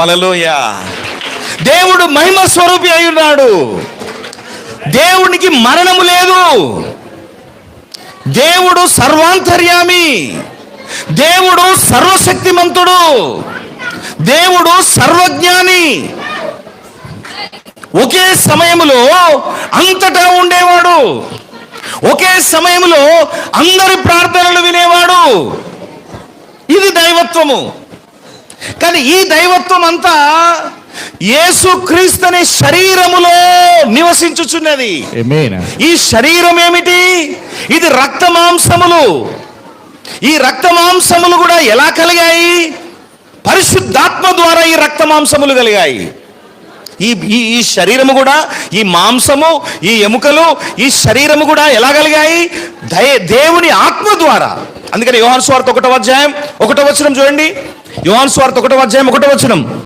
హల్లెలూయా దేవుడు మహిమ స్వరూపి అయి ఉన్నాడు. దేవునికి మరణము లేదు. దేవుడు సర్వాంతర్యామి. దేవుడు సర్వశక్తిమంతుడు. దేవుడు సర్వజ్ఞాని. ఒకే సమయంలో అంతటా ఉండేవాడు. ఒకే సమయంలో అందరి ప్రార్థనలు వినేవాడు. ఇది దైవత్వము. కానీ ఈ దైవత్వం అంతా యేసు క్రీస్తుని శరీరములో నివసించుచున్నది. ఈ శరీరం ఏమిటి ఇది రక్త మాంసములు. ఈ రక్త మాంసములు కూడా ఎలా కలిగాయి? పరిశుద్ధాత్మ ద్వారా ఈ రక్త మాంసములు కలిగాయి. ఈ ఈ శరీరము కూడా ఈ మాంసము ఈ ఎముకలు ఈ శరీరము కూడా ఎలా కలిగాయి? దయ దేవుని ఆత్మ ద్వారా. అందుకని యోహాన్ స్వార్థ ఒకటో అధ్యాయం ఒకటో వచనం చూడండి. యువాన్ స్వార్థ ఒకటో అధ్యాయం ఒకటో వచనం.